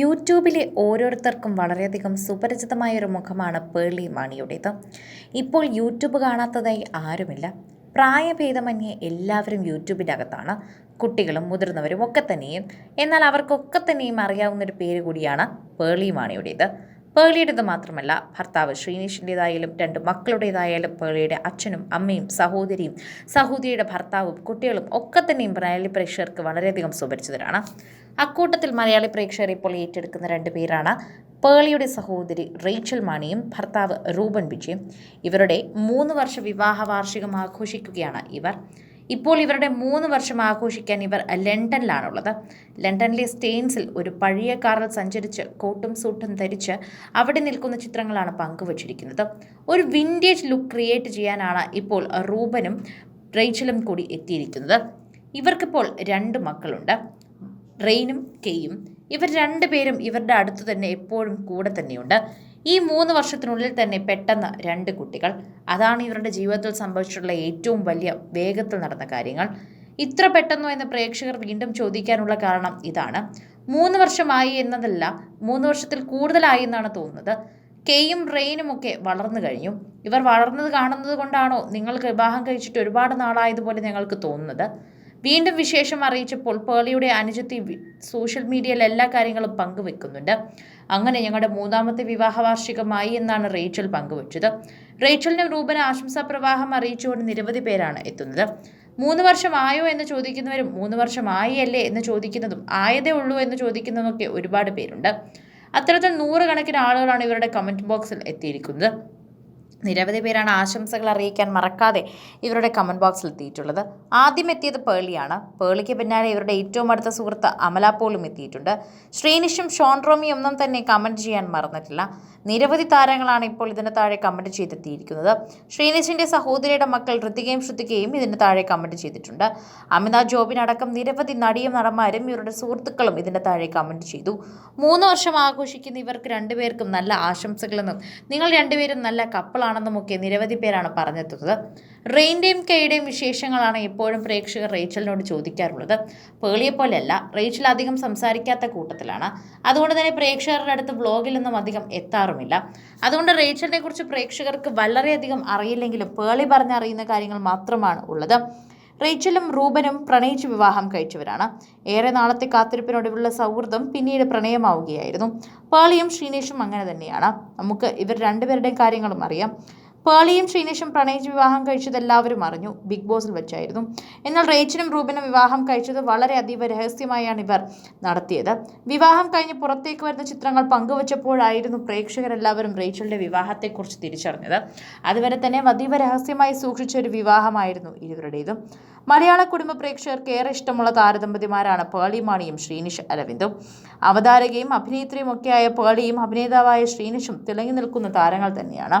യൂട്യൂബിലെ ഓരോരുത്തർക്കും വളരെയധികം സുപരിചിതമായ ഒരു മുഖമാണ് പേളി മാണിയുടേത്. ഇപ്പോൾ യൂട്യൂബ് കാണാത്തതായി ആരുമില്ല. പ്രായഭേദമന്യേ എല്ലാവരും യൂട്യൂബിന്റെ അകത്താണ് കുട്ടികളും മുതിർന്നവരും ഒക്കെ തന്നെയും. എന്നാൽ അവർക്കൊക്കെ തന്നെയും അറിയാവുന്ന ഒരു പേര് കൂടിയാണ് പേളി മാണിയുടേത്. പേളിയുടേത് മാത്രമല്ല ഭർത്താവ് ശ്രീനീഷിന്റെതായാലും രണ്ട് മക്കളുടേതായാലും പേളിയുടെ അച്ഛനും അമ്മയും സഹോദരിയും സഹോദരിയുടെ ഭർത്താവും കുട്ടികളും ഒക്കെ തന്നെയും മലയാളി പ്രേക്ഷകർക്ക് വളരെയധികം സുപരിചിതരാണ് അക്കൂട്ടത്തിൽ മലയാളി പ്രേക്ഷകർ ഇപ്പോൾ ഏറ്റെടുക്കുന്ന രണ്ട് പേരാണ്. പേളിയുടെ സഹോദരി റേച്ചൽ മാണിയും ഭർത്താവ് റൂബൻ വിജയും. ഇവരുടെ മൂന്ന് വർഷ വിവാഹ വാർഷികം ആഘോഷിക്കുകയാണ് ഇവർ. ഇപ്പോൾ ഇവരുടെ മൂന്ന് വർഷം ആഘോഷിക്കാൻ ഇവർ ലണ്ടനിലാണുള്ളത്. ലണ്ടനിലെ സ്റ്റെയിൻസിൽ ഒരു പഴയ കാറിൽ സഞ്ചരിച്ച് കോട്ടും സൂട്ടും ധരിച്ച് അവിടെ നിൽക്കുന്ന ചിത്രങ്ങളാണ് പങ്കുവച്ചിരിക്കുന്നത്. ഒരു വിന്റേജ് ലുക്ക് ക്രിയേറ്റ് ചെയ്യാനാണ് ഇപ്പോൾ റൂബനും റേച്ചലും കൂടി എത്തിയിരിക്കുന്നത്. ഇവർക്കിപ്പോൾ രണ്ട് മക്കളുണ്ട്. റെയിനും കെയും. ഇവർ രണ്ടുപേരും ഇവരുടെ അടുത്ത് തന്നെ എപ്പോഴും കൂടെ തന്നെയുണ്ട്. ഈ മൂന്ന് വർഷത്തിനുള്ളിൽ തന്നെ പെട്ടെന്ന് രണ്ട് കുട്ടികൾ. അതാണ് ഇവരുടെ ജീവിതത്തിൽ സംഭവിച്ചിട്ടുള്ള ഏറ്റവും വലിയ വേഗത്തിൽ നടന്ന കാര്യങ്ങൾ. ഇത്ര പെട്ടെന്നോ എന്ന് പ്രേക്ഷകർ വീണ്ടും ചോദിക്കാനുള്ള കാരണം ഇതാണ്. മൂന്ന് വർഷമായി എന്നതല്ല മൂന്ന് വർഷത്തിൽ കൂടുതലായി എന്നാണ് തോന്നുന്നത്. കെയും റെയിനും ഒക്കെ വളർന്നു കഴിഞ്ഞു. ഇവർ വളർന്നത് കാണുന്നത് കൊണ്ടാണോ നിങ്ങൾക്ക് വിവാഹം കഴിച്ചിട്ട് ഒരുപാട് നാളായതുപോലെ ഞങ്ങൾക്ക് തോന്നുന്നത്? വീണ്ടും വിശേഷം അറിയിച്ചപ്പോൾ പേളിയുടെ അനുജത്തി സോഷ്യൽ മീഡിയയിൽ എല്ലാ കാര്യങ്ങളും പങ്കുവെക്കുന്നുണ്ട്. അങ്ങനെ ഞങ്ങളുടെ മൂന്നാമത്തെ വിവാഹ വാർഷികമായി എന്നാണ് റേച്ചൽ പങ്കുവച്ചത്. റേച്ചലിന് റൂബന് ആശംസാ പ്രവാഹം അറിയിച്ചുകൊണ്ട് നിരവധി പേരാണ് എത്തുന്നത്. മൂന്ന് വർഷമായോ എന്ന് ചോദിക്കുന്നവരും മൂന്ന് വർഷമായി അല്ലേ എന്ന് ചോദിക്കുന്നതും ആയതേ ഉള്ളൂ എന്ന് ചോദിക്കുന്നതുമൊക്കെ ഒരുപാട് പേരുണ്ട്. അത്തരത്തിൽ നൂറുകണക്കിന് ആളുകളാണ് ഇവരുടെ കമന്റ് ബോക്സിൽ എത്തിയിരിക്കുന്നത്. നിരവധി പേരാണ് ആശംസകൾ അറിയിക്കാൻ മറക്കാതെ ഇവരുടെ കമന്റ് ബോക്സിൽ എത്തിയിട്ടുള്ളത്. ആദ്യം എത്തിയത് പേളിയാണ്. പേളിക്ക് പിന്നാലെ ഇവരുടെ ഏറ്റവും അടുത്ത സുഹൃത്ത് അമല പോലും എത്തിയിട്ടുണ്ട്. ശ്രീനിഷും ഷോൺ റോമിയും ഒന്നും തന്നെ കമന്റ് ചെയ്യാൻ മറന്നിട്ടില്ല. നിരവധി താരങ്ങളാണ് ഇപ്പോൾ ഇതിന് താഴെ കമന്റ് ചെയ്തെത്തിയിരിക്കുന്നത്. ശ്രീനിഷിന്റെ സഹോദരിയുടെ മക്കൾ ഋതികയും ശ്രുതികയും ഇതിന് താഴെ കമന്റ് ചെയ്തിട്ടുണ്ട്. അമിതാഭ് ജോബിനടക്കം നിരവധി നടിയും നടന്മാരും ഇവരുടെ സുഹൃത്തുക്കളും ഇതിന്റെ താഴെ കമന്റ് ചെയ്തു. മൂന്ന് വർഷം ആഘോഷിക്കുന്ന ഇവർക്ക് രണ്ടുപേർക്കും നല്ല ആശംസകളെന്നും നിങ്ങൾ രണ്ടുപേരും നല്ല കപ്പിളാണെന്നും ഒക്കെ നിരവധി പേരാണ് പറഞ്ഞെത്തുന്നത് റെയിന്റെയും കെയുടെയും വിശേഷങ്ങളാണ് എപ്പോഴും പ്രേക്ഷകർ റേച്ചലിനോട് ചോദിക്കാറുള്ളത്. പേളിയെ പോലെയല്ല റേച്ചൽ അധികം സംസാരിക്കാത്ത കൂട്ടത്തിലാണ്. അതുകൊണ്ട് തന്നെ പ്രേക്ഷകരുടെ അടുത്ത് വ്ളോഗിലൊന്നും അധികം എത്താറുമില്ല. അതുകൊണ്ട് റേച്ചലിനെ കുറിച്ച് പ്രേക്ഷകർക്ക് വളരെയധികം അറിയില്ലെങ്കിലും പേളി പറഞ്ഞറിയുന്ന കാര്യങ്ങൾ മാത്രമാണ് ഉള്ളത്. റേച്ചലും റൂബനും പ്രണയിച്ച് വിവാഹം കഴിച്ചവരാണ്. ഏറെ നാളത്തെ കാത്തിരിപ്പിനൊടുവിലുള്ള സൗഹൃദം പിന്നീട് പ്രണയമാവുകയായിരുന്നു. പാളിയും ശ്രീനേഷും അങ്ങനെ തന്നെയാണ്. നമുക്ക് ഇവർ രണ്ടുപേരുടെയും കാര്യങ്ങളും അറിയാം. പേളിയും ശ്രീനേഷും പ്രണയിച്ച് വിവാഹം കഴിച്ചത് എല്ലാവരും അറിഞ്ഞു. ബിഗ് ബോസിൽ വെച്ചായിരുന്നു. എന്നാൽ റേച്ചിനും റൂബിനും വിവാഹം കഴിച്ചത് വളരെ അതീവ രഹസ്യമായാണ് ഇവർ നടത്തിയത്. വിവാഹം കഴിഞ്ഞ് പുറത്തേക്ക് വരുന്ന ചിത്രങ്ങൾ പങ്കുവച്ചപ്പോഴായിരുന്നു പ്രേക്ഷകരെല്ലാവരും റേച്ചലിന്റെ വിവാഹത്തെക്കുറിച്ച് തിരിച്ചറിഞ്ഞത്. അതുവരെ തന്നെ അതീവ രഹസ്യമായി സൂക്ഷിച്ച ഒരു വിവാഹമായിരുന്നു ഇരുവരുടേതും. മലയാള കുടുംബ പ്രേക്ഷകർക്ക് ഏറെ ഇഷ്ടമുള്ള താരദമ്പതിമാരാണ് പേളി മാണിയും ശ്രീനിഷ് അരവിന്ദും. അവതാരകയും അഭിനേത്രിയും ഒക്കെയായ പേളിയും അഭിനേതാവായ ശ്രീനിഷും തിളങ്ങി നിൽക്കുന്ന താരങ്ങൾ തന്നെയാണ്.